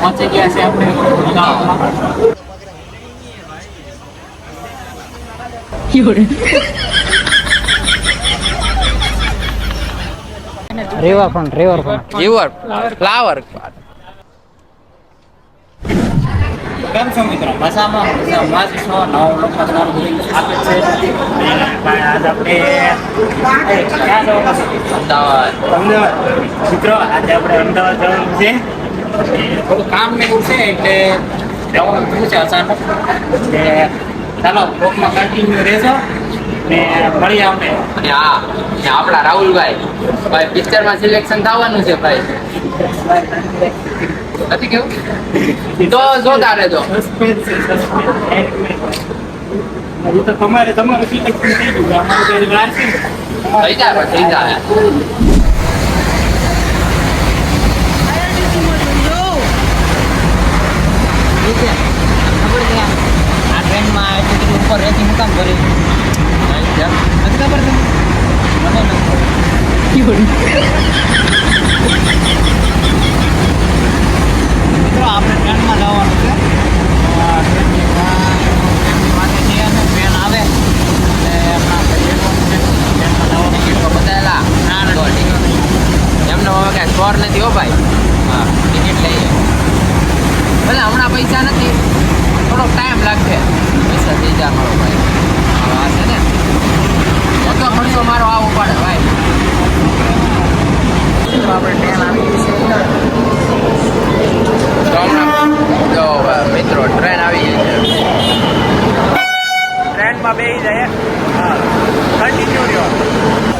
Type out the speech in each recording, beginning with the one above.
પહોંચી ગયા છે આપણે ગામમાં રિવરફ્રન્ટ રિવરફ્રન્ટ રિવર ફ્લાવર કેમ છો મિત્રો મજામાં મજામાં જ છો નવો લોકો તમારું બધું સ્વાગત છે અને ભાઈ આજ આપણે એ, ક્યાં જવાનું છે અમદાવાદ અમદાવાદ મિત્રો આજે આપણે અમદાવાદ જવાનું છે એ થોડું કામ ને એવું છે એટલે જવાનું થયું છે અચાનક. એટલે ચાલો બ્લોકમાં કન્ટિન્યુ રહેજો ને મળીએ આપણે. અને હા ને આપણા રાહુલભાઈ. ભાઈ પિક્ચરમાં સિલેક્શન થવાનું છે ભાઈ. નથી કેવું? તો જોતા રહેજો. તમારે તમારું સિલેક્શન થઈ ગયું. અમારું તો હજી થઈ જાય થઈ જાય આ ટ્રેનમાં એટલી બધી ઉપર રહેતી હું કામ કરી નથી ખબર તમને? મને આપણે ટ્રેનમાં જવાનું છે. ટ્રેનની છે. અને ટ્રેન આવે. એટલે. બતાવેલા એમને કાંઈ સ્કોર નથી હો ભાઈ. હા. ભલે હમણાં પૈસા નથી, થોડોક ટાઈમ લાગશે. પૈસા થઈ જાય મારો ભાઈ. હા છે ને. બધો ખર્ચો મારો આવો પડે ભાઈ. આપણે ટ્રેન આવી ગઈ છે. મિત્રો ટ્રેન આવી ગઈ ટ્રેનમાં બેસી જાય કન્ટિન્યુ રહ્યો.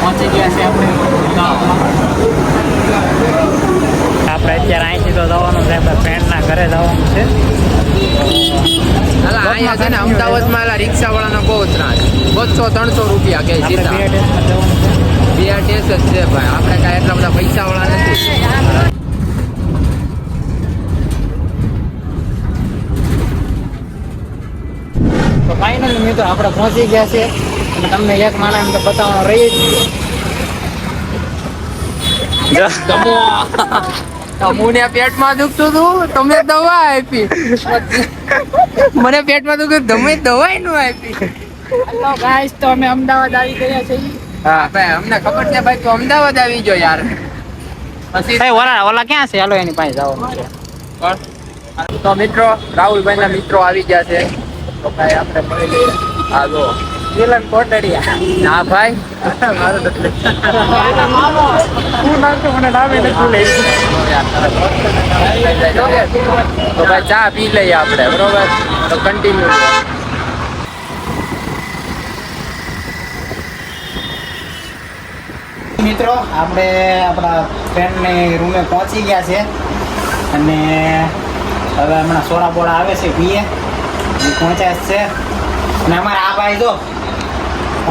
પહોંચી ગયા છે આપણે ગામમાં આપણે અત્યારે અહીંથી તો જવાનું છે આપણે ફ્રેન્ડના ઘરે જવાનું છે અલા અહીંયા છે ને અમદાવાદમાં અલા રિક્ષાવાળાનો બહુ ત્રાસ બસો ત્રણસો રૂપિયા કે આપણે સીધા બે ડેસમાં જવાનું છે બીઆરટીએસ જ છે ભાઈ આપણે કાંઈ એટલા બધા પૈસાવાળા નથી તો ફાઇનલી મિત્રો આપણે પહોંચી ગયા છે. અને તમને એક માણસ એમ તો બતાવવાનો રહી જ ગયો. પેટમાં દુખતું હતું તમે દવા આપી. મને પેટમાં દુખતું તમે દવાઈ નું આપી. હેલો ગાઈસ તો અમે અમદાવાદ આવી ગયા છીએ. હા ભાઈ અમને ખબર છે ભાઈ તું અમદાવાદ આવી ગયો યાર. પછી ભાઈ ઓલા ઓલા ક્યાં છે? હાલો એની પાસે છે. તો મિત્રો રાહુલભાઈ ના મિત્રો આવી ગયા છે. તો ભાઈ આપણે મળી લઈએ. હા જો વિલન કોટડિયા. ના ભાઈ. મારું તું નામ તો મને નામે નથી લઈ તો ભાઈ ચા પી લઈએ આપણે બરોબર? તો કન્ટિન્યુ મિત્રો આપણે આપણા ફ્રેન્ડની રૂમે પહોંચી ગયા છે. અને હવે હમણાં સોડા બોડા આવે છે પીએ. એ પહોંચ્યા છે. અને અમારા આ ભાઈ જો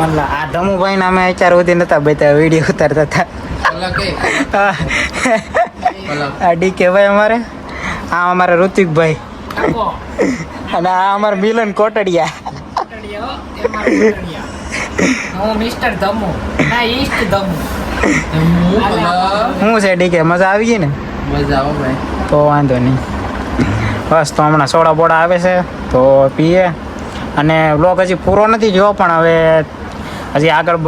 ઓલા આ ધમુભાઈને અમે અત્યાર સુધી નતા બતાવ્યા વીડિયો ઉતારતા હતા. આ ડીકે ભાઈ અમારે આ અમારા ઋતિકભાઈ અને આ અમારા મિલન કોટડિયા. હું મિસ્ટર ધમુ ના ઈસ્ટ ધમુ. શું છે ડીકે મજા આવી ગઈ ને? મજા આવો ભાઈ. તો વાંધો નહીં. બસ તો હમણાં સોડા બોડા આવે છે તો પીએ. અને બ્લોગ હજી પૂરો નથી જોયો, પણ હવે હજી આગળ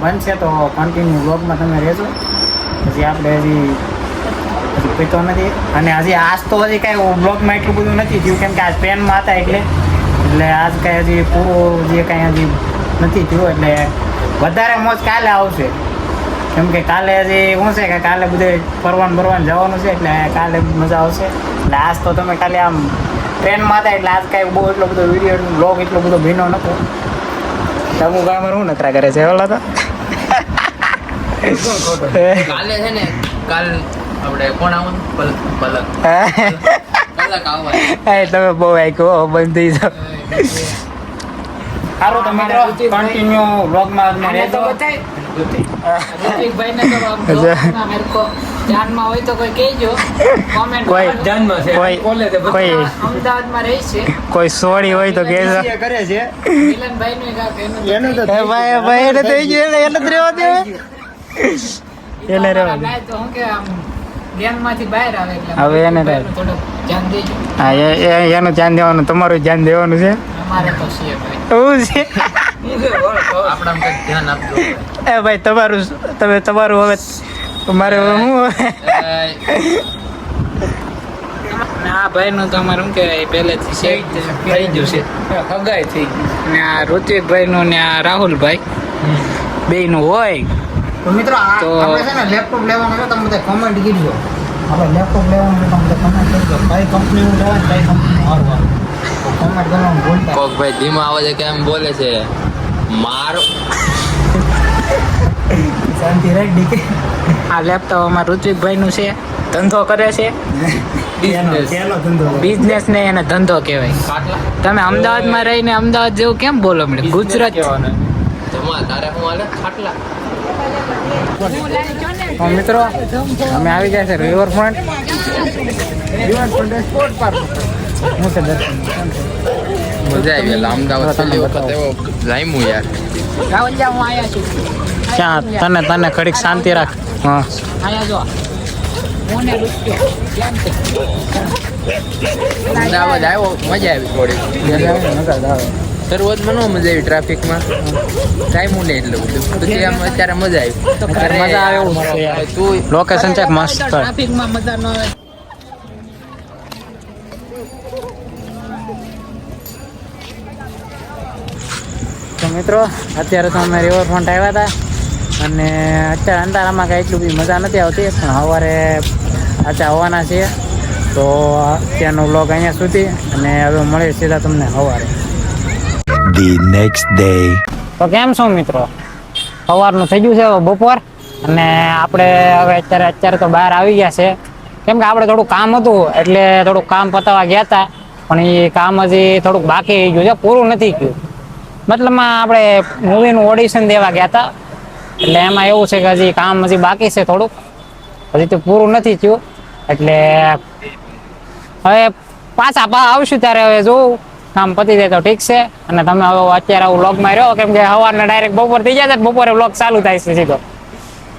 બનશે તો કન્ટિન્યુ બ્લોગમાં તમે રહેજો. હજી આપણે હજી હજી પીતો નથી. અને હજી આજ તો હજી કાંઈ બ્લોગમાં એટલું બધું નથી થયું કેમ કે આજ ટ્રેનમાં હતા એટલે એટલે આજ કાંઈ હજી પૂરું જે કાંઈ હજી નથી થયું એટલે વધારે મોજ કાલે આવશે. કેમ કે કાલે હજી શું છે કે કાલે બધે ફરવાનું ફરવાનું જવાનું છે, એટલે કાલે મજા આવશે. એટલે આજ તો તમે ખાલી આમ ટ્રેનમાં હતા એટલે આજ કાંઈ બહુ એટલો બધો વીડિયો બ્લોગ એટલો બધો ભીનો નતો તમુ ગામર શું નકરા કરે છે ઓલા તો? કાલે છે ને કાલ આપણે કોણ આવું પલક પલક. હે? કાલ મજાક આવે. એ તમે બહુ આખ્યો બંધ થઈ જાઓ. સારું તો મિત્રો કન્ટિન્યુ વ્લોગમાં તો રહેજો. તો હોય તો કોઈ કહેજો. કોમેન્ટ કોઈ કોઈ કોઈ અમદાવાદમાં રહી છે. કોઈ સોરી હોય તો કહેજો. કરે છે. મિલનભાઈ નું કાક એનું તો ભાઈ ભાઈ એને થઈ ગયું. એને એને રહેવા દે. એને રહેવા દે. તો હું કે આમ ગેમમાંથી બહાર આવે એટલે હવે એને રહે. ધ્યાન દેજો. હા એ એ- એનું ધ્યાન દેવાનું તમારું ધ્યાન દેવાનું છે. એ ભાઈ તમારું તમે તમારું હવે મારે હું આ ભાઈ નું તો અમારે શું કહેવાય પહેલેથી છે. થઈ ગયું છે. હગાઈ થઈ ને આ ઋત્વિકભાઈ નું ને આ રાહુલભાઈ બે નું હોય. તો મિત્રો તો- આપણે છે ને લેપટોપ લેવાનું છે તમે બધા કમેન્ટ કીધો આપણે લેપટોપ લેવાનું છે તમે બધા કમેન્ટ કરજો. કઈ કંપનીનું લેવાનું કઈ કંપનીનું સારું આવે કોક ભાઈ ધીમા છે કેમ બોલે છે? મારો શાંતિ રાખ ડીકે. આ લેપટોપ અમારા ઋત્વિકભાઈ નું છે ધંધો કરે છે. બિઝનેસ ને એને ધંધો કહેવાય. તમે અમદાવાદમાં રહીને અમદાવાદ જેવું કેમ બોલો મળે ગુજરાત મિત્રો અમે આવી ગયા છે રિવરફ્રન્ટ રિવરફ્રન્ટ સ્પોર્ટ પાર્ક હું છે દર્શન મજા આવી અમદાવાદ છેલ્લી વખત એવો જામ્યું યાર. રાવલિયા હું આયા છું. ક્યાં તને તને ખડીક શાંતિ રાખ. હા. આયા જો. અમદાવાદ આવ્યો મજા આવી થોડી મજા આવે શરૂઆતમાં મજા આવી ટ્રાફિકમાં. ટાઈમ નહીં એટલું બધું. પછી આમ અત્યારે મજા આવી. મજા આવે એવું છે યાર. તું લોકેશન છે મસ્ત ટ્રાફિકમાં મજા ન આવે. મિત્રો અત્યારે તો અમે રિવરફ્રન્ટ આવ્યા હતા અને અત્યારે અંધારામાં કાંઈ એટલું બી મજા નથી આવતી પણ સવારે પાછા આવવાના છીએ. તો અત્યારનો વ્લોગ અહીંયા સુધી અને હવે મળીએ સીધા તમને સવારે. ધી નેક્સ્ટ ડે તો કેમ છો મિત્રો? સવારનું થઈ ગયું છે બપોર અને આપણે હવે અત્યારે અત્યારે તો બહાર આવી ગયા છે. કેમ કે આપણે થોડું કામ હતું એટલે થોડુંક કામ પતાવવા ગયા હતા પણ એ કામ હજી થોડુંક બાકી રહી ગયું છે પૂરું નથી ગયું મતલબમાં આપણે મૂવીનું ઓડિશન દેવા ગયા હતા. એટલે એમાં એવું છે કે હજી કામ હજી બાકી છે થોડુંક. હજી તો પૂરું નથી થયું. એટલે હવે પાછા પા આવશું ત્યારે હવે જોઉં કામ પતી જાય તો ઠીક છે. અને તમે હવે અત્યારે આવું વ્લોગમાં રહ્યો કેમ કે સવારના ડાયરેક્ટ બપોર થઈ જાય છે ને બપોરે વ્લોગ ચાલુ થાય છે સીધો.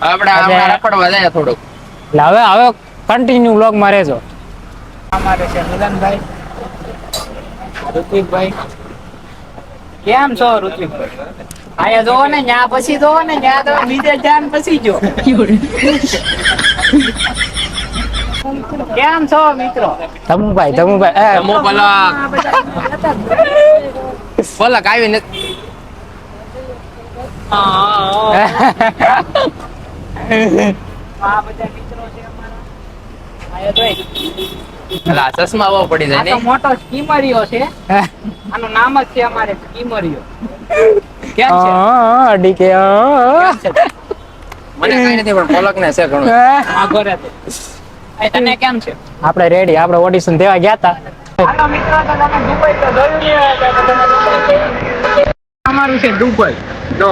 આપણે રખડવા જાય થોડુંક. એટલે હવે હવે કન્ટિન્યુ વ્લોગમાં રહેજો. અમારે છે મિલનભાઈ ઋત્વિકભાઈ કેમ છો ઋત્વિક? આયા જો ને ન્યા પછી જો ને ન્યા તો બીજે જાન પછી જો કેમ છો મિત્રો? ધમુભાઈ ધમુભાઈ એ, તમુ પલક. પલક આવી ને આ બધા મિત્રો છે અમારા. આયા જોઈ. પેલા ચશ્મા બહુ પડી જાય ને મોટો સ્કીમરિયો છે. આનું નામ જ છે અમારે સ્કીમરિયો કેમ છે? હા, ડીકે હા. કેમ છે? મને કઈ નથી પણ પલક ને છે ઘણું. આગો રહે તે. તને કેમ છે? આપણે રેડી આપણે ઓડિશન દેવા ગયા હતા હાલો મિત્રો તો તમે દુબઈ તો જોયું નહીં હોય એટલે તો તમે દુબઈ અમારું છે દુબઈ. જો.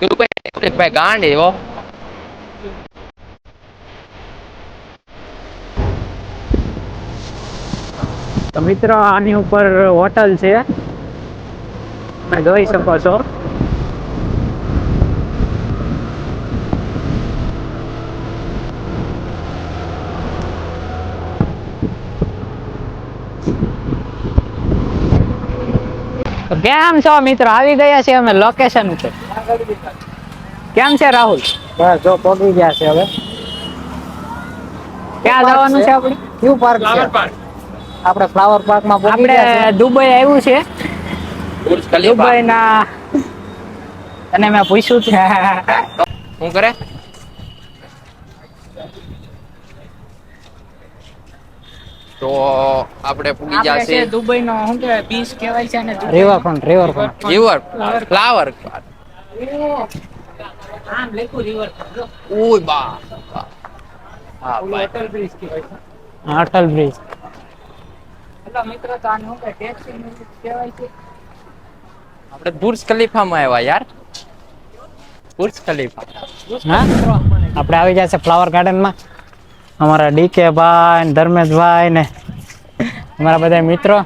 તું ભાઈ ભાઈ ગાંડી હો. તો મિત્રો આની ઉપર હોટલ છે. તમે જોઈ શકો છો. તો કેમ છો મિત્રો? આવી ગયા છે અમે લોકેશન ઉપર. કેમ છે રાહુલ? બસ જો પહોંચી ગયા છે હવે. ક્યાં જવાનું છે આપણે? ક્યુ પાર્ક છે? આપણે ફ્લાવર પાર્કમાં આપણે દુબઈ આવ્યું છે. દુબઈ ના અને મેં પૂછ્યું છે શું કરે? તો આપણે પૂગી જશે. દુબઈ નો શું કહેવાય બીચ કહેવાય છે ને રિવર ફ્રન્ટ રિવર ફ્લાવર આમ લખ્યું river ઓય બા બા. હા અટલ બ્રિજ કહેવાય અટલ બ્રિજ એટલે મિત્રો તો આને કહેવાય છે. આપણે બુર્જ ખલીફામાં આવ્યા યાર. Burj Khalifa. હા? આપણે આવી ગયા છે ફ્લાવર ગાર્ડનમાં અમારા ડીકે ભાઈ ધર્મેશભાઈ ને. અમારા બધા મિત્રો.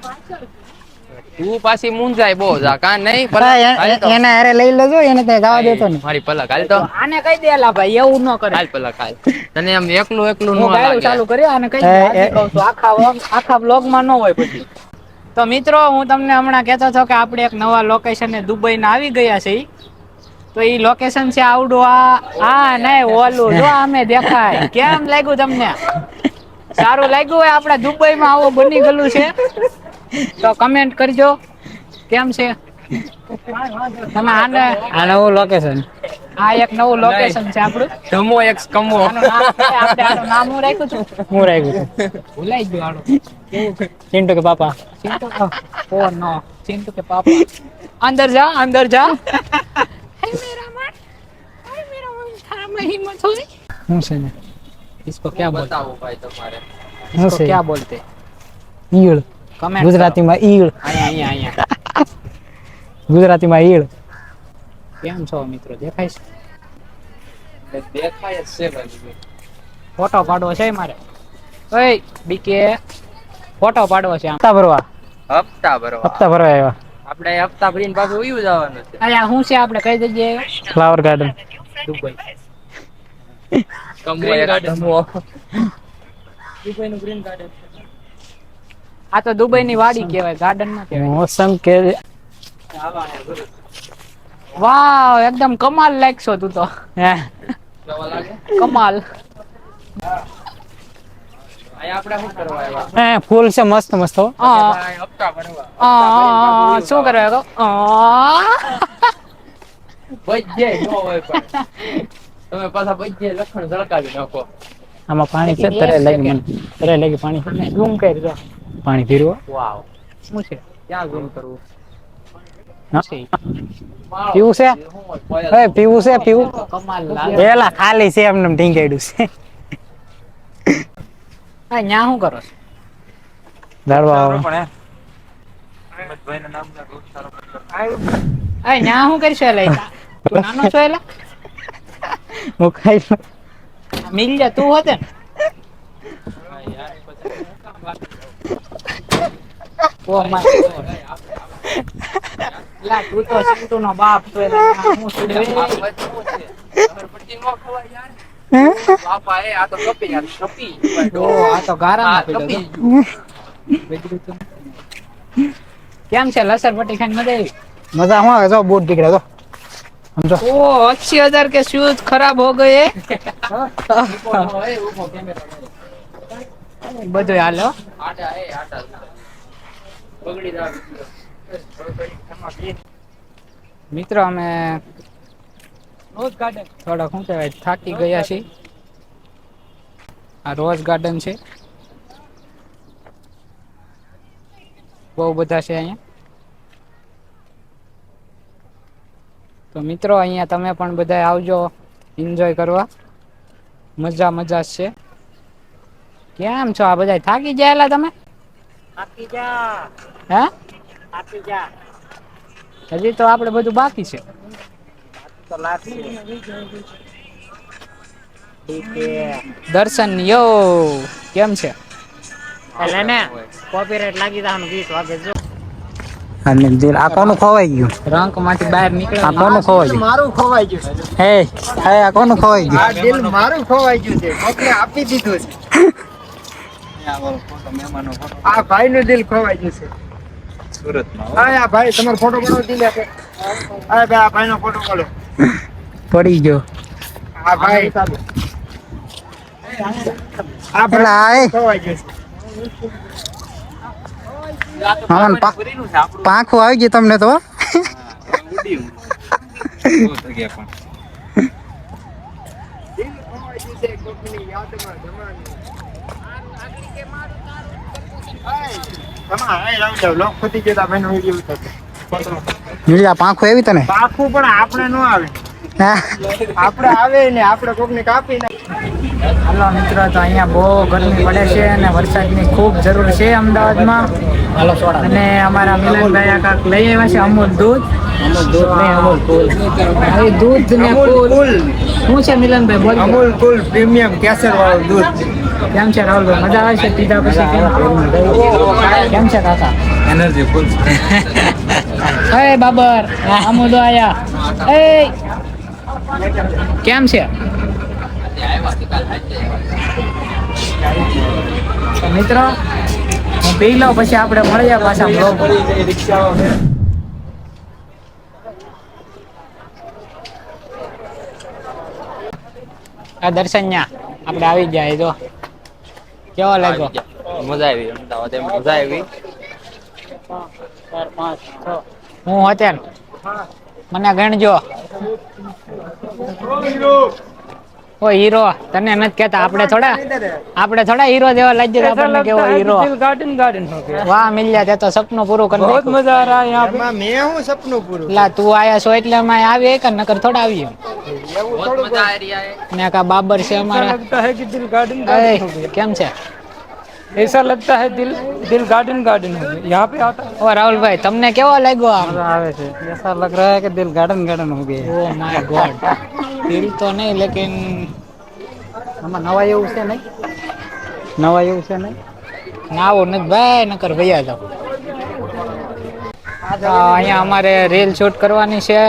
તું પાછી મુંજાય બહુ જા કા નહીં પણ પલક એને અરે લઈ લેજો એને તે ગાવા દેતો ને મારી પલક હાલ તો. આને કહી દેલા ભાઈ એવું ન કરે. હાલ પલક હાલ. તને આમ એકલું એકલું ન લાગે. ચાલુ કરી આને દે. આજે કહું છું આખા આખા બ્લોગમાં ન હોય પછી. તો મિત્રો હું તમને હમણાં કહેતો હતો કે આપણે એક નવા લોકેશન દુબઈ ના આવી ગયા છે તો એ લોકેશન છે આવડું આ આ નહીં ઓલું. જો અમે દેખાય. કેમ લાગ્યું તમને? સારું લાગ્યું હોય આપણે દુબઈમાં આવું બની ગયેલું છે. તો કમેન્ટ કરજો કેમ છે તમે આને આ નવું લોકેશન આ એક નવું લોકેશન છે આપણું ધમો એક કમો આનું નામ છે, આપણે આનું નામ હું રાખ્યું છું હું રાખ્યું છે ભૂલાઈ ગયું આનું ચિંટુ કે પાપા चिंटू ओ नो चिंटू के पापा अंदर जा अंदर जा हाय मेरा मन हाय मेरा मन थारा में हिम्मत हुई શું છે ને इसको क्या बोलते બતાવો ભાઈ તમારે શું इसको છે क्या बोलते ઈળ कमेंट ગુજરાતીમાં ઈળ. અહીંયા અહીંયા ગુજરાતીમાં ઈળ. કેમ છો મિત્રો? દેખાય છે? દેખાય જ છે ભાઈ ફોટો પાડવો છે મારે? ઓય બીકે. ફોટો પાડવો છે હપ્તા ભરવા. હપ્તા ભરવા. હપ્તા ભરવા આવ્યા. આપણે હપ્તા ભરીને પાછું ઉયું જવાનું છે. અહીંયા શું છે? આપણે કઈ જગ્યાએ? Flower garden Dubai. કમો garden Dubai નું ગ્રીન ગાર્ડન આ તો દુબઈ ની વાડી કહેવાય ગાર્ડનમાં કહેવાય. મોસમ કે વાવ એકદમ કમાલ લાગશો તું તો. લાગે કમાલ. કરવા ફૂલ છે મસ્ત મસ્ત હો. આ ભાઈ, હપ્તા ભરવા આ શું કરે આ બજ્જે ન હોય પણ. તમે પાછા બજ્જે લખણ ઝળકાવી નાખો. આમાં પાણી છે તરે લાગી મને. તરે લાગી પાણી. છે કરી દો. પાણી પીરવો વાવ શું છે? ક્યાં ઝૂમ કરવું? પીવું છે? શું હોય, કોયલ. હવે પીવું છે પીવું? કમાલ ખાલી છે એમને ઢીંગાડ્યું છે. આ ન્યા શું કરો છો? આ ન્યા શું કરશો એલા? તું નાનો છો એલા? લઉં. મિલ જા તું હોતે ને? ઓ માય ગોડ લા તું તો સિંટુ નો બાપ છો. એટલે હું? છું કેમ છે લસર પટી મજા મજા હું જો બૂટ દીકરા તો સમજો. ઓ અચ્છી હજાર કે શૂઝ ખરાબ હો ગયે બધું હાલો મિત્રો અમે થોડા શું કહેવાય થાકી ગયા છીએ. આ રોઝ ગાર્ડન છે. બહુ બધા છે અહીંયા. તો મિત્રો અહીંયા તમે પણ બધા આવજો એન્જોય કરવા. મજા મજા છે. કેમ છો? આ બધા થાકી ગયેલા તમે? હે? આપી જા હજી તો આપણે બધું બાકી છે. દર્શન યો કેમ છે? એટલે ને કોપીરાઇટ લાગી જવાનું 20 વાગે જો. અને દિલ આ કોનું ખોવાઈ ગયું. રંકમાંથી બહાર નીકળે. આ કોનું ખોવાઈ ગયું. મારું ખોવાઈ ગયું હે હે આ કોનું ખોવાઈ ગયું. આ દિલ મારું ખોવાઈ ગયું છે. કોકને આપી દીધું છે. આ ભાઈ નું દિલ ખોવાઈ ગયું સુરતમાં હા. આ ભાઈ તમારો ફોટો પાડો દિલ આપે હા ભાઈ આ ભાઈ નો ફોટો પાડો પડી ગયો. આ ભાઈ. આ ભાઈ ખોવાઈ પાંખું આવી ગયું તમને તો દિલ નીલા પાંખું એવી તને? પાકું પણ આપણે ન આવે. આપણે આવે ને આપણે કોકને કાપી હાલો મિત્રો તો અહીંયા બહુ ગરમી પડે છે અને વરસાદની ખૂબ જરૂર છે અમદાવાદમાં. અને અમારા મિલનભાઈ આ કાંક લઈ આવ્યા છે અમૂલ દૂધ. દૂધ ને શું છે મિલનભાઈ અમૂલ કુલ પ્રીમિયમ કેસર વાળું દૂધ. કેમ છે રાહુલભાઈ મજા આવે છે પીધા પછી કેમ? છે કાકા? એનર્જી ફૂલ અરે બાબર અમૂલ આયા. એ કેમ છે? મિત્રો હું પી લઉં પછી આપણે મળીએ પાછા બ્લોગ આ દર્શન આપણે આવી જાય તો. કેવો લાગ્યો? મજા આવી. અમદાવાદ એમ મજા આવી. હું હતે મને ગણજો. હીરો તને નથી કેતા આપણે થોડા આપણે થોડા હીરો જેવા લાગ્યો આપણને કેવો હીરો. ગાર્ડન ગાર્ડન વાહ મિલ્યા તે તો સપનું પૂરું કરી બહુ મજા આ રહા યહાં પે મે હું સપનું પૂરું લા તું આયા છો એટલે અમે આવી એક નકર થોડા આવી એવું થોડું મજા આ રહી હે ને કા બાબર છે અમારા. લગતા હે કે દિલ ગાર્ડન ગાર્ડન કેમ છે? ऐसा लगता है दिल दिल गार्डन गार्डन हो गया यहाँ पे आता है ઓ રાહુલભાઈ તમને કેવો લાગ્યો આમ आवे से ऐसा लग रहा है कि दिल गार्डन गार्डन हो गया ઓ માય ગોડ દિલ તો નહીં લેકિન આમાં નવા એવું છે નહીં नवा ये उसे नहीं ના આવું નથી ભાઈ નકર ભૈયા જાવ અહીંયા અમારે રીલ શૂટ કરવાની છે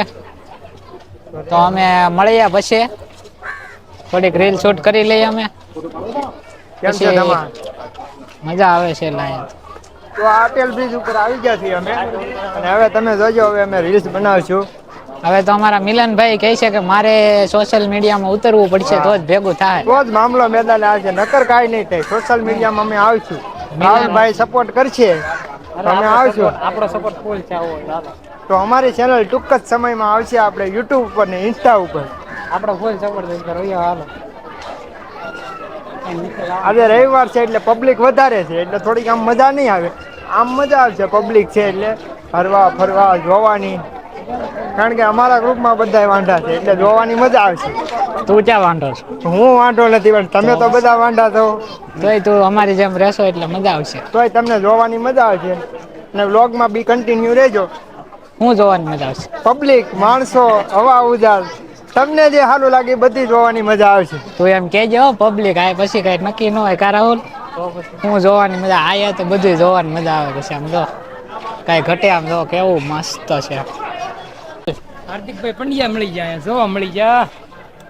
તો અમે મળીએ પછી થોડીક રીલ શૂટ કરી લઈએ અમે કેમ છે પછી તમાર મજા આવે છે લાયક તો આ અટેલ બ્રિજ ઉપર આવી ગયા છીએ અમે. અને હવે તમે જોજો હવે અમે રીલ્સ બનાવશું. હવે તો અમારા મિલનભાઈ કહે છે કે મારે સોશિયલ મીડિયામાં ઉતરવું પડશે તો જ ભેગું થાય. તો જ મામલો મેદાને આવશે નકર કાંઈ નહીં થાય. સોશિયલ મીડિયામાં અમે આવશું. રાહુલભાઈ સપોર્ટ કરશે. અમે આવશું. આપણો સપોર્ટ ફૂલ છે આવો દાદા. તો અમારી ચેનલ ટૂંક જ સમયમાં આવશે. આપણે યુટ્યુબ ઉપર ને ઇન્સ્ટા ઉપર. આપણો ફૂલ સપોર્ટ કરો હાલો. આજે રવિવાર છે એટલે પબ્લિક વધારે છે એટલે થોડીક આમ મજા નહીં આવે. આમ મજા આવશે પબ્લિક છે એટલે ફરવા ફરવા જોવાની. કારણ કે અમારા ગ્રુપમાં બધા વાંઢા છે એટલે જોવાની મજા આવશે. તું ક્યાં વાંધો છો? હું વાંઢો નથી પણ તમે તો બધા વાંઢા છો. તોય તું અમારી જેમ રહેશો એટલે મજા આવશે. તોય તમને જોવાની મજા આવશે. અને વ્લોગમાં બી કન્ટિન્યુ રહેજો. હું જોવાની મજા આવશે. પબ્લિક માણસો હવા ઉજાસ તમને જે સારું લાગે બધી જોવાની મજા આવશે તો એમ કેજો પબ્લિક આ પછી કઈ નક્કી ન હોય કા રાહુલ? હું જોવાની મજા આયા તો બધું જોવાની મજા આવે પછી આમ જો. કઈ ઘટે આમ જો કેવું મસ્ત છે. હાર્દિકભાઈ પંડ્યા મળી ગયા જોવા મળી ગયા.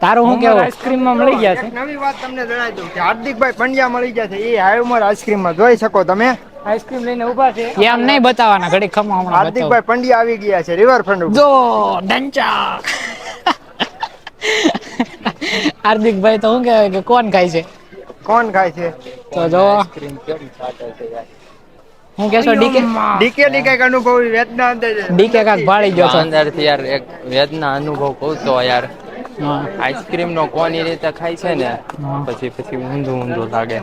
તારું શું કેવું? આઈસ્ક્રીમમાં મળી ગયા છે. નવી વાત તમને જણાવી દઉં કે હાર્દિકભાઈ પંડ્યા મળી ગયા છે એ હાઈવમર આઈસ્ક્રીમમાં જોઈ શકો તમે. આઈસ્ક્રીમ લઈને ઊભા છે. એ આમ નહીં બતાવવાના ઘડી ખમો હમણાં હાર્દિકભાઈ પંડ્યા આવી ગયા છે રિવરફ્રન્ટ જો ડંચા હાર્દિકભાઈ તો શું કહેવાય કે કોણ ખાય છે? કોણ ખાય છે? તો જો હું કેશો ડીકે? ડીકે ડીકે અનુભવી વેદના અંદર છે. ડીકે કાક ભાળી ગયો છો. અંદરથી યાર એક વેદના અનુભવ કહું તો યાર. આઈસ્ક્રીમ નો કોની રીતે ખાય છે ને પછી પછી ઊંધું ઊંધું લાગે.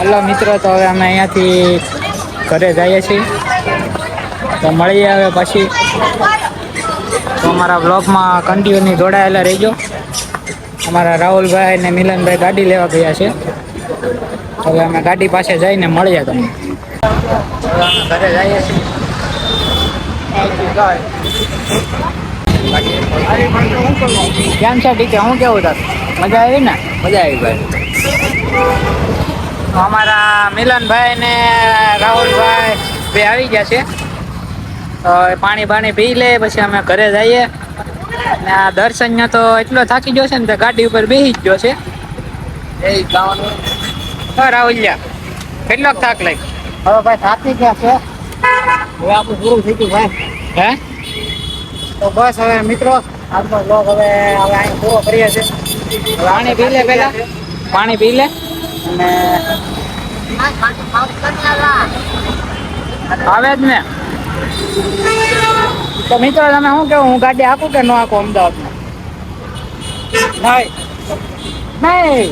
હલો મિત્રો તો હવે અમે અહીંયાથી ઘરે જઈએ છીએ. તો મળીએ હવે પછી. તો અમારા બ્લોગમાં કન્ટિન્યુ જોડાયેલા રહેજો. અમારા રાહુલભાઈ અને મિલનભાઈ ગાડી લેવા ગયા છે. હવે અમે ગાડી પાસે જઈને મળીએ તમને ઘરે જઈએ છીએ કેમ છે ટીકે હું કેવું તાર? મજા આવી ને? મજા આવી ભાઈ. અમારા મિલનભાઈ ને રાહુલભાઈ બે આવી ગયા છે. પાણી બાણી પી લે પછી અમે ઘરે જઈએ. ને આ દર્શન તો એટલો થાકી ગયો છે ને તે ગાડી ઉપર બેસી જ ગયો છે. એ જવાનું હા રાહુલિયા કેટલોક થાક લાગ્યો? હવે ભાઈ થાકી ગયા છે. હવે આપણું પૂરું થઈ ગયું ભાઈ. હે? તો બસ હવે મિત્રો આજનો બ્લોગ હવે હવે અહીં પૂરો કરીએ છીએ. પાણી પી લે પેલા પાણી પી લે. અને આવે જ ને. તો મિત્રો તમે શું કેવું હું ગાડી આપું કે ન આપું અમદાવાદમાં નહીં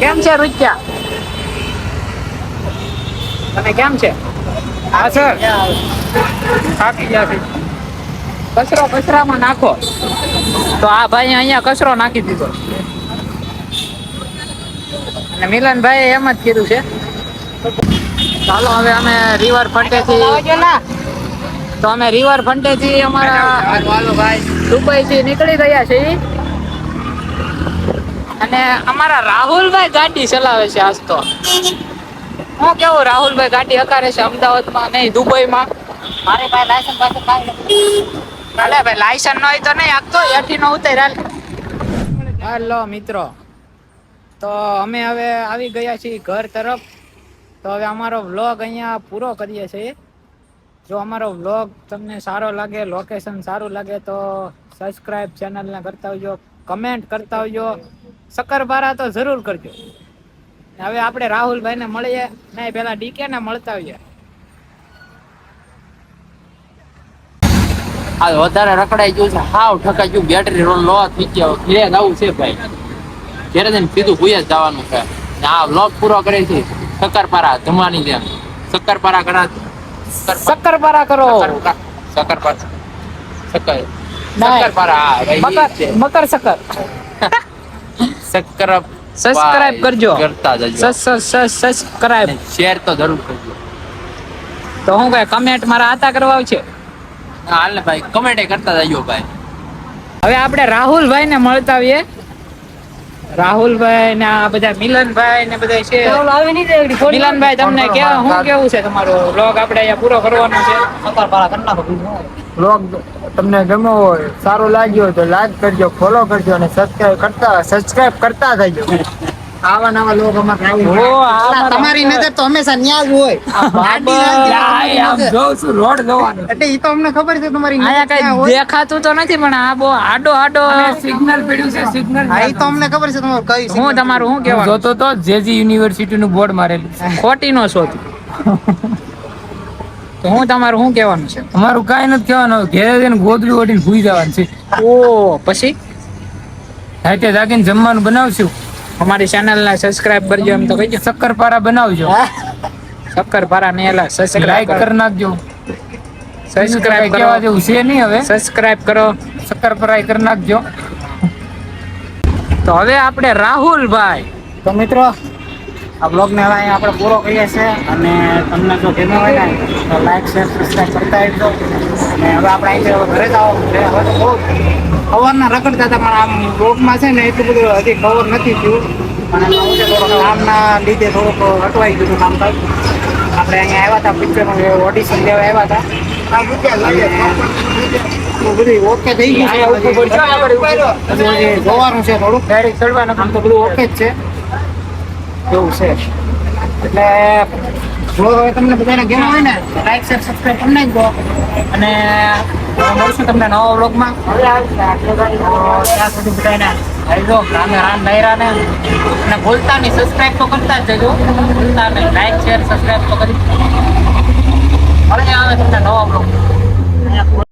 કેમ છે રૂચ્યા તમે કેમ છે? હા સર. થાકી ગયા છે. કચરો કચરામાં નાખો. તો આ ભાઈ અહીંયા કચરો નાખી દીધો. અને મિલનભાઈ એમ જ કીધું છે. ચાલો હવે અમે રિવર ફંટેથી તો અમે રિવર ફંટેથી અમારા દુબઈ થી નીકળી ગયા છીએ. અને અમારા રાહુલભાઈ ગાડી ચલાવે છે આજ તો. હું કેવું રાહુલભાઈ ગાડી હકારે છે અમદાવાદમાં નહીં દુબઈમાં? મારે ભાઈ લાયસન્સ પાસે ભલે ભાઈ લાયસન્સ ન હોય તો નહીં આપતો એથી નો ઉતર હાલ. હેલો મિત્રો. તો અમે હવે આવી ગયા છીએ ઘર તરફ. તો હવે અમારો વ્લોગ અહીંયા પૂરો કરીએ છીએ. જો અમારો વ્લોગ તમને સારો લાગે લોકેશન સારું લાગે, તો સબસ્ક્રાઇબ ચેનલને કરતા આવજો કમેન્ટ કરતા આવજો. શક્કરપારા તો જરૂર કરજો. હવે આપણે રાહુલભાઈને મળીએ, નહીં પહેલાં ડીકેને મળતા આવીએ. આ વધારે રખડાઈ ગયું છે, હાવ ઠકાઈ ગયું બેટરી રોલ લો થઈ ગયો. ઘેરે જવું છે ભાઈ. ઘેરે જઈને સીધું ભૂયા જવાનું છે. આ વ્લોગ પૂરો કરે છે શક્કરપારા જમવાની જેમ. શક્કરપારા ઘણા શક્કરપારા. કરો. શક્કરપારા. શક્કર. શક્કરપારા મકર. મકર શક્કર. શક્કર Subscribe કરજો. કરતા જજો. સબસ્ક્રાઇબ શેર તો જરૂર કરજો. તો હું કઈ કમેન્ટ મારા આતા કરવા છે હાલ ને ભાઈ કમેન્ટ કરતા જજો ભાઈ. હવે આપણે રાહુલભાઈ ને મળતા આવીએ. રાહુલભાઈ ને આ બધા મિલનભાઈ ને બધા છે. મિલનભાઈ તમને કેવા શું કેવું છે તમારું બ્લોગ આપણે અહીંયા પૂરો કરવાનો છે. બ્લોગ તમને ગમ્યો હોય સારો લાગ્યો હોય તો લાઈક કરજો ફોલો કરજો અને સબસ્ક્રાઇબ કરતા સબસ્ક્રાઇબ કરતા થઈજો. આવા નવા લોક તમારી નજર તો હંમેશા ન્યા જ હોય. રોડ જોવાનો એટલે ઈ તો અમને ખબર છે તમારી ક્યાં. દેખાતું તો નથી પણ આ બહુ આડો આડો સિગ્નલ પડ્યું છે સિગ્નલ હા ઈ તો અમને ખબર છે તમારું કઈ હું તમારું શું કહેવાનું? જોતો તો જેજી યુનિવર્સિટી નું બોર્ડ મારેલું છે. ખોટી નો શોધ. તો હું તમારું શું કહેવાનું છે? અમારું કાંઈ નથી કહેવાનું. ઘેરે જઈને ગોદડી ઓઢીને ભૂઈ જવાનું છે. ઓ પછી? રાતે જાગીને જમવાનું બનાવશું. અમારી ચેનલ ને સબસ્ક્રાઇબ કરજો એમ તો કહીજો શક્કરપારા બનાવજો. શક્કરપારા ને એલા સબસ્ક્રાઇબ કરી. નાખજો. સબસ્ક્રાઇબ કરવા કેવા જેવું છે નહીં હવે. સબસ્ક્રાઇબ કરો. શક્કરપારા કરી નાખજો. તો હવે આપણે રાહુલ ભાઈ. તો મિત્રો આ બ્લોગ ને હવે અહીંયા આપણે પૂરો કરીએ છીએ અને તમને જો ગમ્યો હોય ને તો લાઈક શેર સબસ્ક્રાઈબ કરતા રહેજો. અને હવે આપણે અહીંથી ઘરે જ આવવાનું હવે તો બહુ ખબરના રખડતા હતા પણ આમ બ્લોગમાં છે ને એટલું બધું હજી ખબર નથી થયું. પણ એમાં હું થોડોક કામના લીધે થોડુંક અટવાઈ ગયું હતું કામકાજ આપણે અહીંયા આવ્યા હતા પિક્ચરનું ઓડિશન દેવા આવ્યા હતા. બધું ઓકે થઈ ગયું છે. જોવાનું છે થોડુંક. ડાયરેક્ટ ચડવાનું આમ તો બધું ઓકે જ છે. એવું છે? એટલે જો હવે તમને બધાને ગમ્યું હોય ને લાઈક શેર સબસ્ક્રાઈબ કરી નાખજો. અને મળશું તમને નવા વ્લોગમાં. ત્યાં સુધી બધાને આવજો રામે રામ નૈરાને અને ભૂલતા નહીં સબસ્ક્રાઈબ તો કરતા જ જજો ભૂલતા નહીં લાઈક શેર સબસ્ક્રાઈબ તો કરી મળે આવે તમને નવા વ્લોગ.